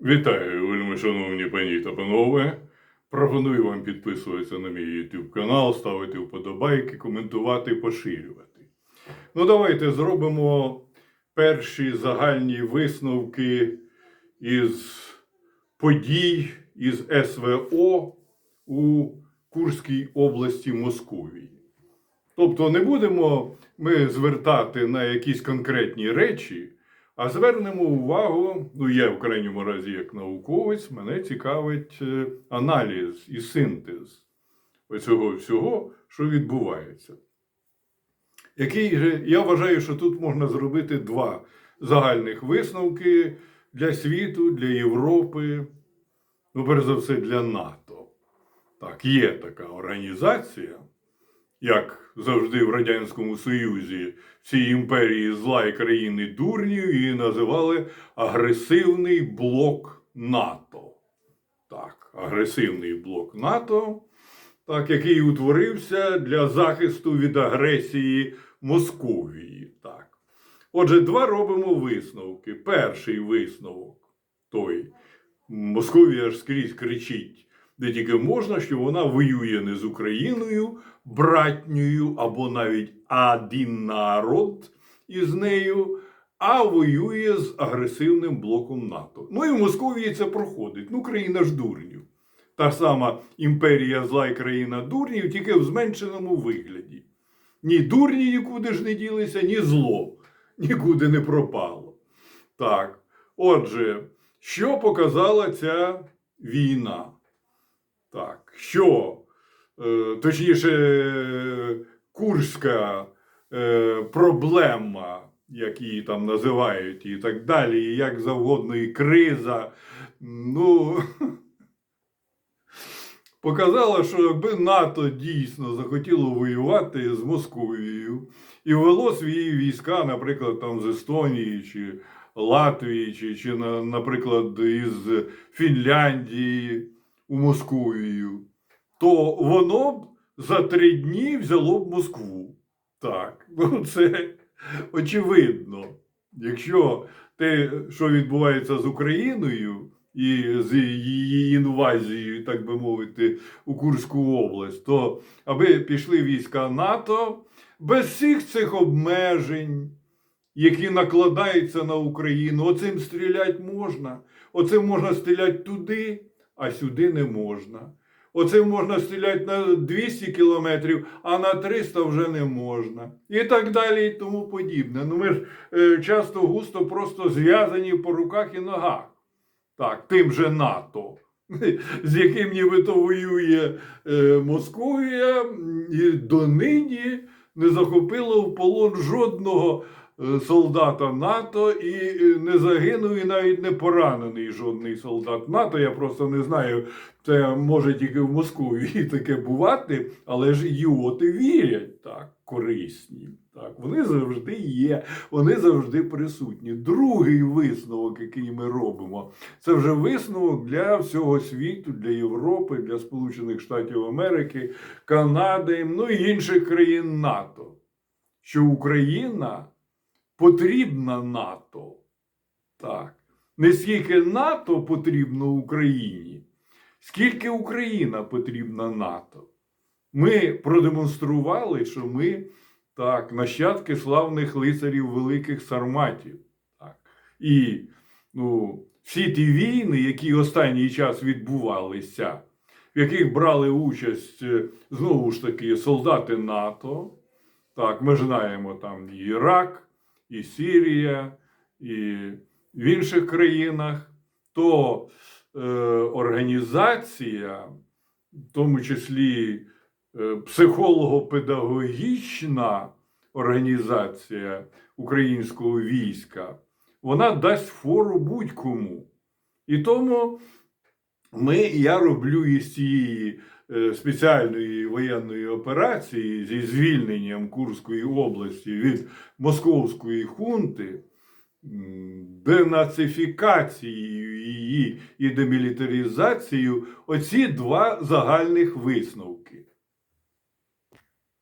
Вітаю, вельми шановні пані та панове. Пропоную вам підписуватися на мій YouTube канал, ставити вподобайки, коментувати, поширювати. Ну, давайте зробимо перші загальні висновки із подій із СВО у Курській області Московії. Тобто не будемо ми звертати на якісь конкретні речі, а звернемо увагу, ну я в крайньому разі як науковець, мене цікавить е, аналіз і синтез оцього всього, що відбувається. Який же, я вважаю, що тут можна зробити два загальних висновки для світу, для Європи, ну, перш за все, для НАТО. Так, є така організація, як завжди в Радянському Союзі, всі імперії зла і країни дурнів, її називали агресивний блок НАТО. Так, агресивний блок НАТО, так, який утворився для захисту від агресії Московії. Так. Отже, два робимо висновки. Перший висновок той. Московія ж скрізь кричить, де тільки можна, що вона воює не з Україною, братньою або навіть один народ із нею, а воює з агресивним блоком НАТО. Ну і в Московії це проходить. Ну, країна ж дурнів. Та сама імперія зла і країна дурнів, тільки в зменшеному вигляді. Ні дурні нікуди ж не ділися, ні зло нікуди не пропало. Так. Отже, що показала ця війна? Так, що, е, точніше, курська е, проблема, як її там називають, і так далі, і як завгодно, і криза. Ну, показала, що якби НАТО дійсно захотіло воювати з Московією і вело свої війська, наприклад, там з Естонії чи Латвії, чи, чи наприклад, із Фінляндії у Московію, то воно б за три дні взяло б Москву. Так, ну це очевидно. Якщо те, що відбувається з Україною і з її інвазією, так би мовити, у Курську область, то аби пішли війська НАТО без всіх цих обмежень, які накладаються на Україну, оцим стріляти можна. Оцим можна стріляти туди, а сюди не можна. Оцим можна стріляти на 200 кілометрів, а на 300 вже не можна. І так далі, і тому подібне. Ну ми ж е, часто густо просто зв'язані по руках і ногах. Так, тим же НАТО, з яким нібито воює е, Московія, і донині не захопила в полон жодного солдата НАТО і е, не загинув, і навіть не поранений жодний солдат НАТО. Я просто не знаю, це може тільки в Московії таке бувати, але ж ідіоти вірять так, корисні. Так, вони завжди є, вони завжди присутні. Другий висновок, який ми робимо, це вже висновок для всього світу, для Європи, для Сполучених Штатів Америки, Канади, ну і інших країн НАТО. Що Україна потрібна НАТО. Так. Не скільки НАТО потрібно Україні, скільки Україна потрібна НАТО. Ми продемонстрували, що ми так, нащадки славних лицарів великих сарматів. Так. І ну, всі ті війни, які останній час відбувалися, в яких брали участь е, знову ж таки солдати НАТО. Так, ми знаємо там і Ірак, і Сирія, і в інших країнах, то е, організація, в тому числі е, психолого-педагогічна організація українського війська, вона дасть фору будь-кому. І тому ми, я роблю із цієї спеціальної воєнної операції зі звільненням Курської області від московської хунти, денацифікацією її і демілітаризацією оці два загальних висновки.